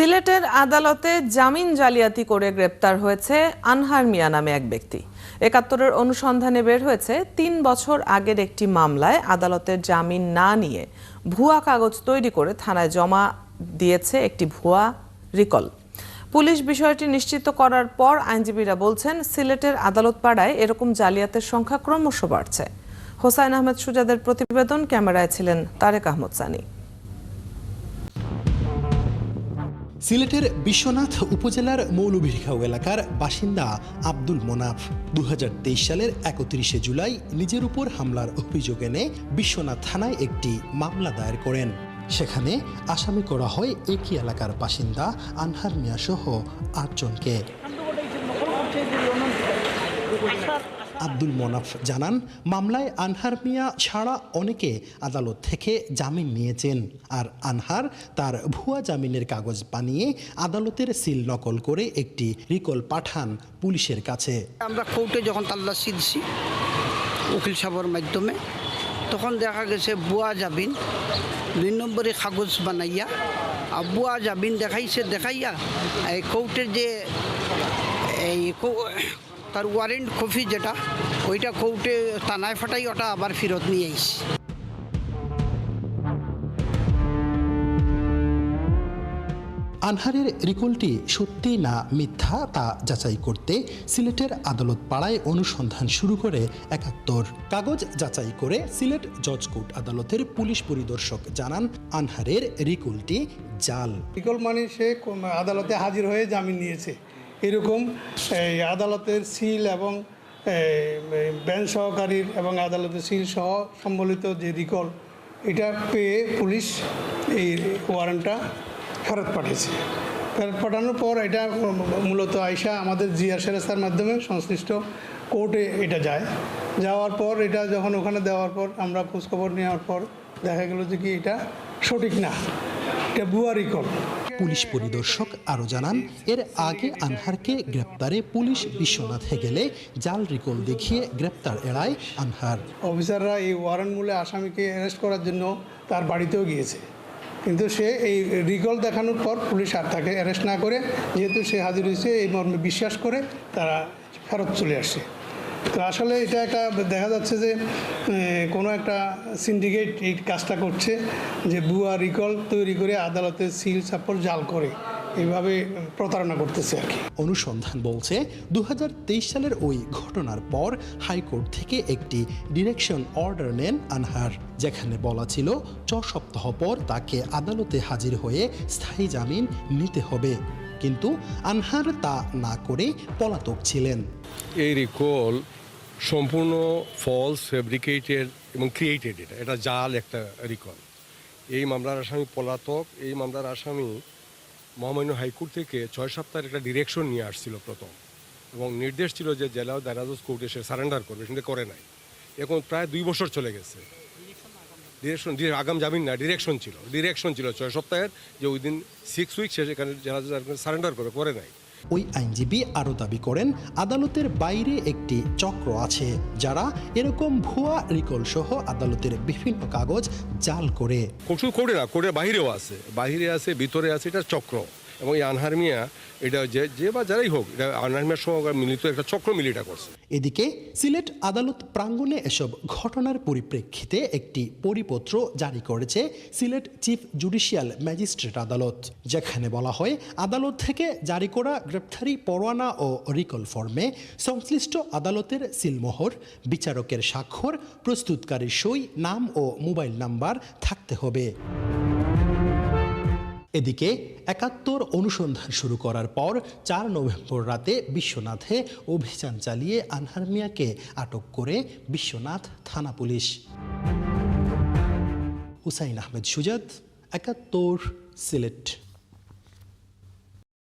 সিলেটের আদালতে জামিন জালিয়াতি করে গ্রেপ্তার হয়েছে আনহার মিয়া নামে এক ব্যক্তি। একাত্তরের অনুসন্ধানে বের হয়েছে তিন বছর আগের একটি মামলায় আদালতের জামিন না নিয়ে ভুয়া কাগজ তৈরি করে থানায় জমা দিয়েছে একটি ভুয়া রিকল। পুলিশ বিষয়টি নিশ্চিত করার পর আইনজীবীরা বলছেন, সিলেটের আদালত পাড়ায় এরকম জালিয়াতের সংখ্যা ক্রমশ বাড়ছে। হোসাইন আহমেদ সুজাদের প্রতিবেদন, ক্যামেরায় ছিলেন তারেক আহমদ সানি। সিলেটের বিশ্বনাথ উপজেলার মৌলভীরখাও এলাকার বাসিন্দা আব্দুল মোনাফ দু হাজার তেইশ সালের একত্রিশে জুলাই নিজের উপর হামলার অভিযোগ এনে বিশ্বনাথ থানায় একটি মামলা দায়ের করেন। সেখানে আসামি করা হয় একই এলাকার বাসিন্দা আনহার মিয়া সহ আটজনকে। আব্দুল মোনাফ জানান, মামলায় আনহার মিয়া ছাড়া অনেকে আদালত থেকে জামিন নিয়েছেন। আর আনহার তার ভুয়া জামিনের কাগজ বানিয়ে আদালতের সিল নকল করে একটি রিকল পাঠান পুলিশের কাছে। আমরা কোর্টে যখন তাল্লাশি দিছি উকিল সাহেবের মাধ্যমে, তখন দেখা গেছে বুয়া জামিন, দুই নম্বরে কাগজ বানাইয়া, আর বুয়া জামিন দেখাইছে দেখাইয়া এই কোর্টের যে এই তার ওয়ারেন্ট কপি যেটা ওইটা কোর্টে টানায় ফাটাই ওটা আবার ফেরত নিয়ে আইসি। আনহারের রিকলটি সত্যি না মিথ্যা তা যাচাই করতে সিলেটের আদালত পাড়ায় অনুসন্ধান শুরু করে একাত্তর। কাগজ যাচাই করে সিলেট জজ কোর্ট আদালতের পুলিশ পরিদর্শক জানান আনহারের রিকলটি জাল। বিকল মানে সে আদালতে হাজির হয়ে জামিন নিয়েছে। এরকম, এই আদালতের সিল এবং ব্যান সহকারীর এবং আদালতের সিল সহ সম্বলিত যে রিকল, এটা পেয়ে পুলিশ এই ওয়ারেন্টটা ফেরত পাঠিয়েছে। ফেরত পাঠানোর পর এটা মূলত আয়সা আমাদের জিয়া সেরেস্তার মাধ্যমে সংশ্লিষ্ট কোর্টে এটা যায়। যাওয়ার পর এটা যখন ওখানে দেওয়ার পর আমরা খোঁজখবর নেওয়ার পর দেখা গেল যে কি এটা সঠিক না। এটা পুলিশ পরিদর্শক আরও জানান এর আগে আনহারকে গ্রেপ্তারে পুলিশ বিশ্বনাথে গেলে জাল রিকল দেখিয়ে গ্রেপ্তার এড়ায় আনহার। অফিসাররা এই ওয়ারেন্ট মূলে আসামিকে অ্যারেস্ট করার জন্য তার বাড়িতেও গিয়েছে। কিন্তু সে এই রিকল দেখানোর পর পুলিশ আর তাকে অ্যারেস্ট না করে যেহেতু সে হাজির হয়েছে এই মর্মে বিশ্বাস করে তারা ফেরত চলে আসে। তো আসলে এটা একটা দেখা যাচ্ছে যে কোনো একটা সিন্ডিকেট এই কাজটা করছে যে বুয়া রিকল তৈরি করে আদালতে সিল সাপোর জাল করে। এইভাবে প্রতারণা করতেছে আর কি। অনুসন্ধান বলছে দু হাজার তেইশ সালের ওই ঘটনার পর হাইকোর্ট থেকে একটি ডিরেকশন অর্ডার নেন আনহার, যেখানে বলা ছিল, ছ সপ্তাহ পর তাকে আদালতে হাজির হয়ে স্থায়ী জামিন নিতে হবে। কিন্তু আনহার তা না করে পলাতক ছিলেন। এই রিকল সম্পূর্ণ ফলস ফেব্রিকেটেড এবং ক্রিয়েটেড এটা। এটা জাল একটা রিকল এই মামলার আসামি পলাতক, এই মামলার আসামি মহামান্য হাইকোর্ট থেকে ছয় সপ্তাহের একটা ডিরেকশন নিয়ে আসছিল প্রথম। এবং নির্দেশ ছিল যে জেলা দারাজস কোর্টে সে সারেন্ডার করবে সেটা করে নাই। এখন প্রায় দুই বছর চলে গেছে। ডিরেকশন আগাম জামিন না ডিরেকশন ছিল। ডিরেকশন ছিল ছয় সপ্তাহের যে ওই দিন সিক্স উইক সে সেখানে যারা সারেন্ডার করে করে নাই। ওই আইনজীবী আরও দাবি করেন আদালতের বাইরে একটি চক্র আছে যারা এরকম ভুয়া রিকল সহ আদালতের বিভিন্ন কাগজ জাল করে। শুধু করে না করে বাহিরেও আছে। বাহিরে আছে ভিতরে আছে এটা চক্র। এবং এই আনহার মিয়া, এটা যে যে বা যারাই হোক, এটা আনহার মিয়ার সঙ্গে মিলিত একটা চক্র মিলে এটা করছে। এদিকে সিলেট আদালত প্রাঙ্গণে এসব ঘটনার পরিপ্রেক্ষিতে একটি পরিপত্র জারি করেছে সিলেট চিফ জুডিশিয়াল ম্যাজিস্ট্রেট আদালত, যেখানে বলা হয় আদালত থেকে জারি করা গ্রেপ্তারি পরোয়ানা ও রিকল ফর্মে সংশ্লিষ্ট আদালতের সিলমোহর, বিচারকের স্বাক্ষর, প্রস্তুতকারীর সই, নাম ও মোবাইল নাম্বার থাকতে হবে। এদিকে একাত্তর অনুসন্ধান শুরু করার পর চার নভেম্বর রাতে বিশ্বনাথে অভিযান চালিয়ে আনহার মিয়াকে আটক করে বিশ্বনাথ থানা পুলিশ। হুসাইন আহমেদ সুজাত, একাত্তর, সিলেট।